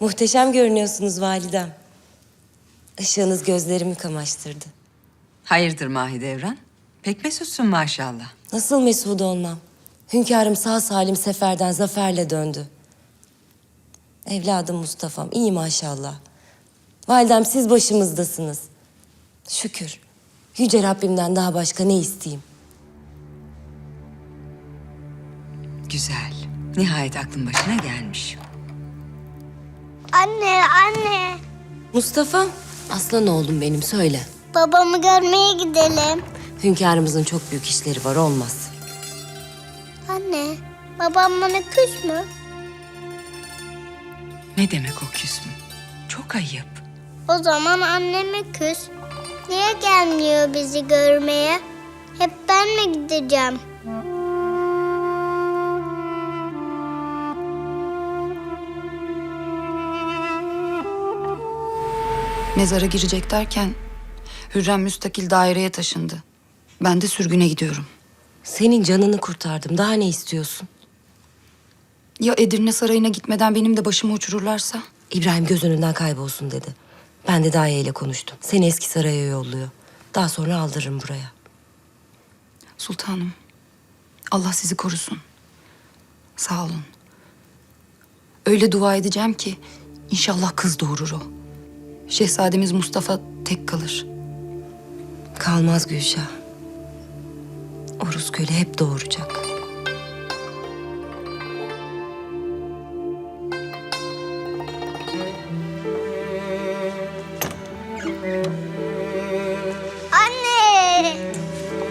Muhteşem görünüyorsunuz validem. Işığınız gözlerimi kamaştırdı. Hayırdır Mahidevran? Pek mesutsun maşallah. Nasıl mesut olmam? Hünkârım sağ salim seferden zaferle döndü. Evladım Mustafa'm iyi maşallah. Validem siz başımızdasınız. Şükür. Yüce Rabbimden daha başka ne isteyeyim? Güzel. Nihayet aklın başına gelmiş. Anne, anne. Mustafa, aslan oğlum benim söyle. Babamı görmeye gidelim. Hünkârımızın çok büyük işleri var olmaz. Anne, babam bana küs mü? Ne demek o küs mü? Çok ayıp. O zaman anneme küs. Niye gelmiyor bizi görmeye? Hep ben mi gideceğim? Mezara girecek derken Hürrem müstakil daireye taşındı. Ben de sürgüne gidiyorum. Senin canını kurtardım. Daha ne istiyorsun? Ya Edirne Sarayı'na gitmeden benim de başımı uçururlarsa? İbrahim göz önünden kaybolsun dedi. Ben de Daye ile konuştum. Seni eski saraya yolluyor. Daha sonra aldırırım buraya. Sultanım, Allah sizi korusun. Sağ olun. Öyle dua edeceğim ki inşallah kız doğurur o. Şehzademiz Mustafa tek kalır. Kalmaz Gülşah. O Rus köle hep doğuracak. Anne!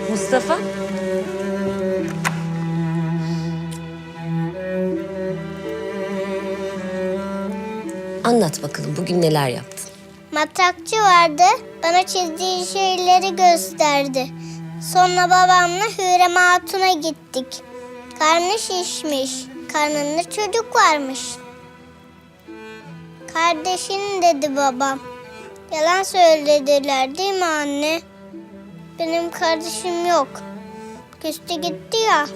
Mustafa? Anlat bakalım bugün neler yaptın? Matrakçı vardı. Bana çizdiği şeyleri gösterdi. Sonra babamla Hürrem Hatun'a gittik. Karnı şişmiş. Karnında çocuk varmış. Kardeşin dedi babam. Yalan söylediler değil mi anne? Benim kardeşim yok. Küstü gitti ya.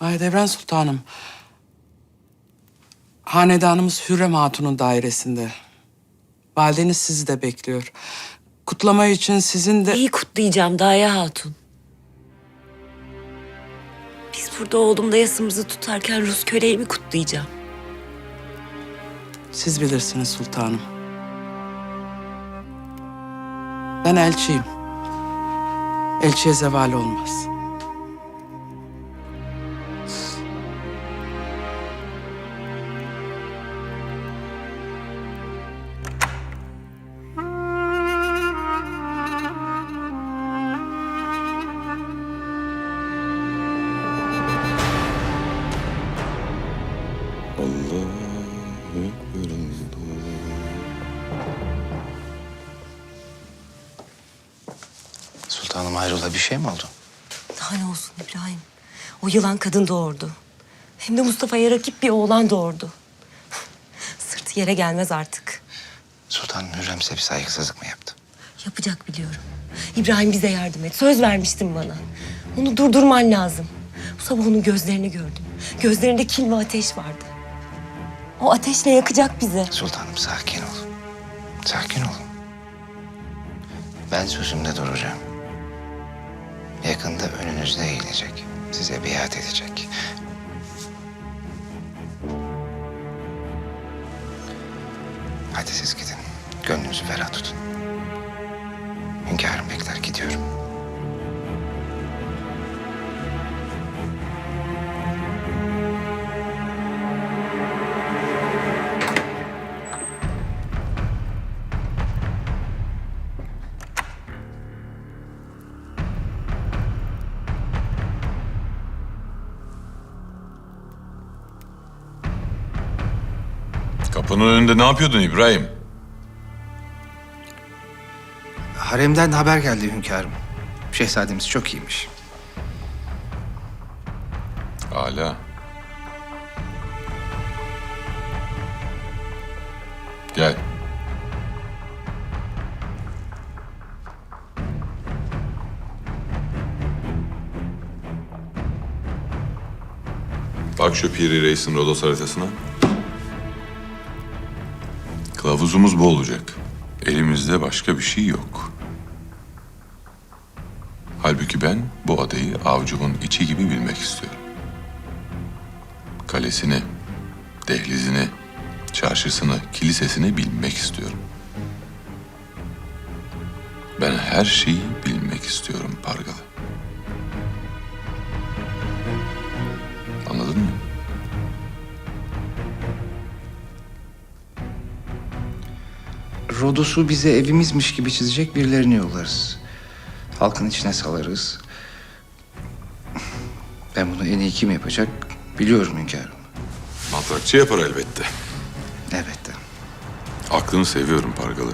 Mahidevran Sultanım. Hanedanımız Hürrem Hatun'un dairesinde. Valideniz sizi de bekliyor. Kutlama için sizin de... İyi kutlayacağım Daye Hatun. Biz burada oğlumda yasımızı tutarken Rus köleyi mi kutlayacağım? Siz bilirsiniz sultanım. Ben elçiyim. Elçiye zeval olmaz. Allahu Sultanım hayrola bir şey mi oldu? Daha ne olsun İbrahim? O yılan kadın doğurdu. Hem de Mustafa'ya rakip bir oğlan doğurdu. Sırtı yere gelmez artık. Sultanım Hürrem size bir saygısızlık mı yaptı? Yapacak biliyorum. İbrahim bize yardım et. Söz vermiştin bana. Onu durdurman lazım. Bu sabah onun gözlerini gördüm. Gözlerinde kin ve ateş vardı. O ateşle yakacak bizi. Sultanım sakin olun. Sakin olun. Ben sözümde duracağım. Yakında önünüzde eğilecek. Size biat edecek. Hadi siz gidin. Gönlünüzü ferah tutun. Hünkârım bekler gidiyorum. Kapının önünde ne yapıyordun İbrahim? Haremden haber geldi hünkârım. Şehzademiz çok iyiymiş. Hala. Gel. Bak şu Piri Reis'in Rodos haritasına. Kılavuzumuz bu olacak. Elimizde başka bir şey yok. Halbuki ben bu adayı avcumun içi gibi bilmek istiyorum. Kalesini, dehlizini, çarşısını, kilisesini bilmek istiyorum. Ben her şeyi bilmek istiyorum Pargalı. Rodos'u bize evimizmiş gibi çizecek birilerini yollarız. Halkın içine salarız. Ben bunu en iyi kim yapacak biliyorum hünkârım. Matrakçı yapar elbette. Elbette. Aklını seviyorum Pargalı.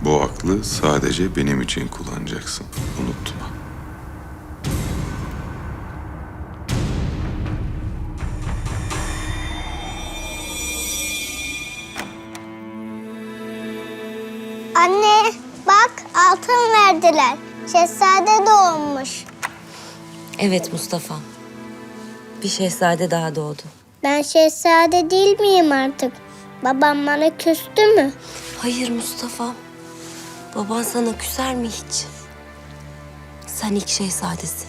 Bu aklı sadece benim için kullanacaksın. Unutma. Anne bak altın verdiler. Şehzade doğmuş. Evet Mustafa. Bir şehzade daha doğdu. Ben şehzade değil miyim artık? Babam bana küstü mü? Hayır Mustafa. Baban sana küser mi hiç? Sen ilk şehzadesin.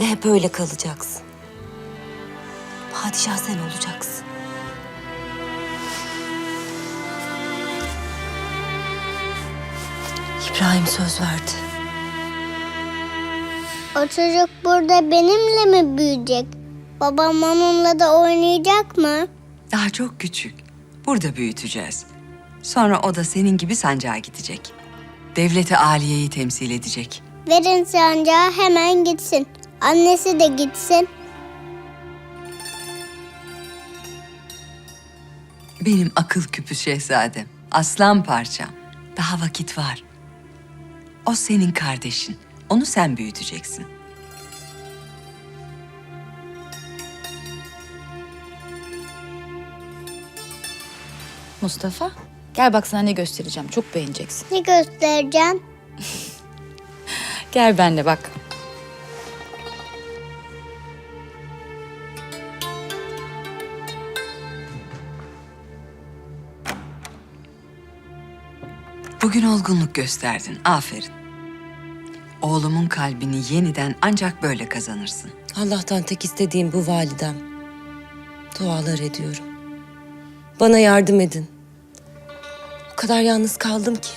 Ve hep öyle kalacaksın. Padişah sen olacaksın. İbrahim söz verdi. O çocuk burada benimle mi büyüyecek? Babam onunla da oynayacak mı? Daha çok küçük. Burada büyüteceğiz. Sonra o da senin gibi sancağa gidecek. Devleti aliyeyi temsil edecek. Verin sancağı hemen gitsin. Annesi de gitsin. Benim akıl küpü şehzadem, aslan parçam. Daha vakit var. O senin kardeşin. Onu sen büyüteceksin. Mustafa gel bak sana ne göstereceğim. Çok beğeneceksin. Ne göstereceğim? Gel benimle bak. Bugün olgunluk gösterdin. Aferin. Oğlumun kalbini yeniden ancak böyle kazanırsın. Allah'tan tek istediğim bu validem. Dualar ediyorum. Bana yardım edin. O kadar yalnız kaldım ki.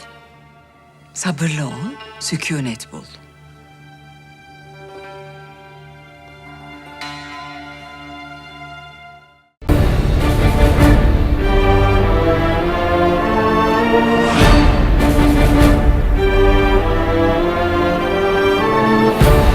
Sabırlı ol, sükunet bul.